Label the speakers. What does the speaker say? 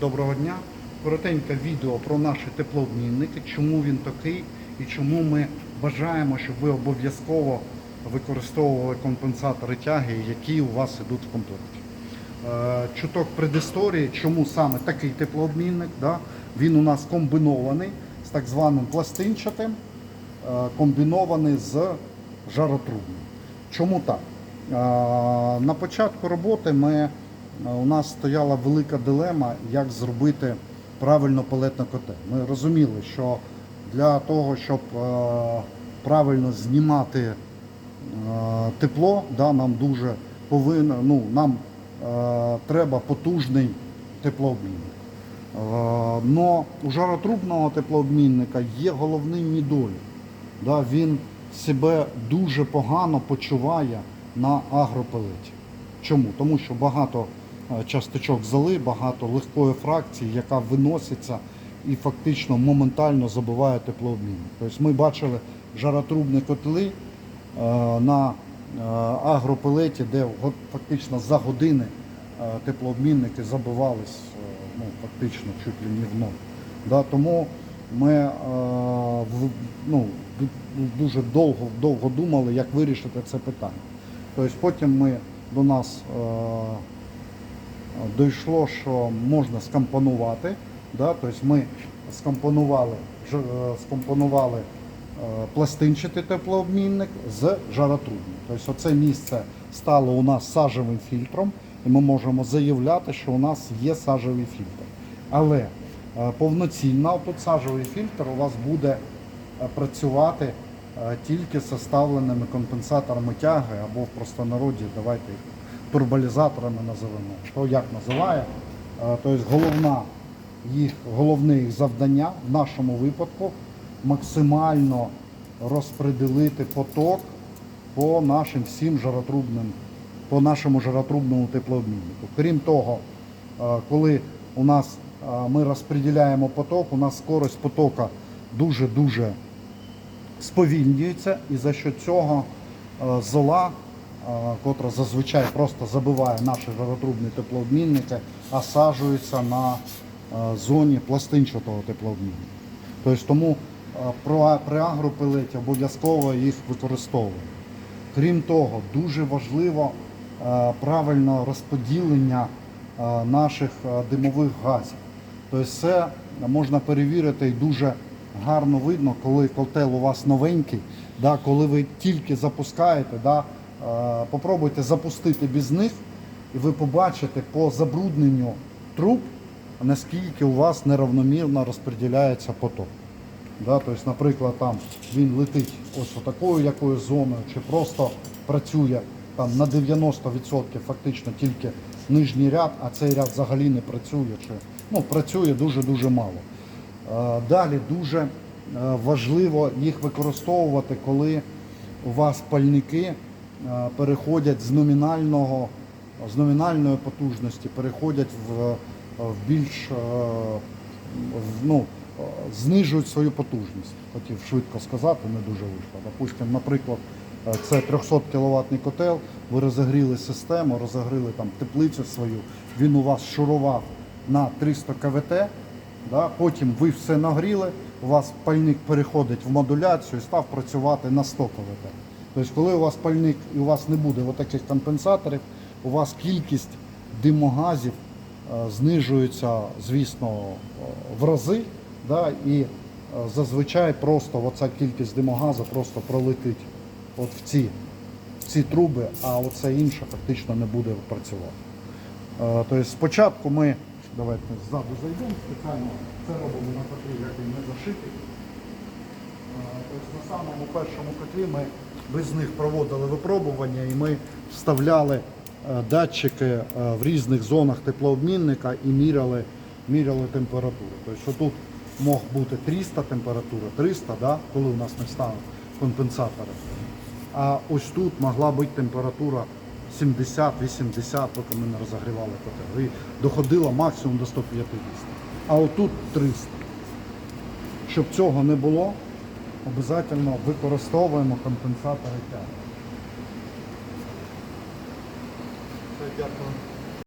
Speaker 1: Доброго дня. Коротеньке відео про наші теплообмінники, чому він такий і чому ми бажаємо, щоб ви обов'язково використовували компенсатори тяги, які у вас йдуть в комплекті. Е, Чуток предісторії, чому саме такий теплообмінник. Да? Він у нас комбінований з так званим пластинчатим, е, комбінований з жаротрубним. Чому так? Е, На початку роботи ми, у нас стояла велика дилема, як зробити правильно палетну котел. Ми розуміли, що для того, щоб е, правильно знімати е, тепло, да, нам дуже повинно, ну, нам е, треба потужний теплообмінник. Е, Но у жаротрубного теплообмінника є головний недолік. Да, він себе дуже погано почуває на агропелеті. Чому? Тому що багато е, часточок золи, багато легкої фракції, яка виноситься і фактично моментально забиває теплообмінник. Тобто ми бачили жаротрубні котли е, на е, агропелеті, де фактично за години е, теплообмінники забивались е, ну, фактично чуть ли не в. Да, тому ми е, ну, дуже довго, довго думали, як вирішити це питання. Тобто потім ми до нас е, дійшло, що можна скомпонувати. Да? Тобто ми скомпонували, е, скомпонували е, пластинчатий теплообмінник з жаротрубним. Тобто оце місце стало у нас сажевим фільтром, і ми можемо заявляти, що у нас є сажевий фільтр. Але е, повноцінно тут сажевий фільтр у вас буде працювати тільки з составленими компенсаторами тяги або в простонароді, давайте їх турболізаторами називаємо. Хто як називає. Е, Тобто головна їх, головне їх завдання в нашому випадку максимально розподілити поток по нашим всім жаротрубним, по нашому жаротрубному теплообміннику. Крім того, е, коли у нас е, ми розподіляємо поток, у нас скорость потока дуже-дуже сповільнюється, і за що цього зола, котра зазвичай просто забиває наші жаротрубні теплообмінники, осаджується на е, зоні пластинчатого теплообмінника. Тобто тому е, при агропелеті обов'язково їх використовуємо. Крім того, дуже важливо е, правильне розподілення е, наших е, димових газів. Тобто це можна перевірити і дуже гарно видно, коли котел у вас новенький, коли ви тільки запускаєте, е, попробуйте запустити без них, і ви побачите по забрудненню труб, наскільки у вас неравномірно розподіляється поток. Да, тобто, наприклад, там він летить ось такою якоюсь зоною, чи просто працює там на 90% фактично тільки нижній ряд, а цей ряд взагалі не працює, чи ну, працює дуже-дуже мало. Далі дуже е, важливо їх використовувати, коли у вас пальники переходять з номінального з номінальної потужності, переходять в, в більш е, в- ну, е, знижують свою потужність. Хотів швидко сказати, не дуже вийшло. Допустимо, наприклад, е, це 300 кВт котел, ви розігріли систему, розігріли там теплицю свою, він у вас шурував на 300 КВТ, да? потім ви все нагріли, у вас пальник переходить в модуляцію і став працювати на 100 КВТ. Тобто, коли у вас пальник і у вас не буде таких компенсаторів, у вас кількість димогазів е, знижується, звісно, е, в рази, да, і е, зазвичай просто оця кількість димогазу просто пролетить от в ці, в ці труби, а оце інше фактично не буде працювати. Тобто спочатку ми, давайте ззаду зайдемо, спеціально це робимо на котлі, як він не зашитий. Тобто на самому першому котлі ми без них проводили випробування і ми вставляли е, датчики е, в різних зонах теплообмінника і міряли, міряли температуру. Тобто, що тут мог бути 300 температура, 300, да, коли у нас не стали компенсатори. А ось тут могла бути температура 70-80, поки ми не розігрівали котел. І доходила максимум до 150. А отут 300. Щоб цього не було, обов'язково використовуємо компенсатори тяги. Дякую.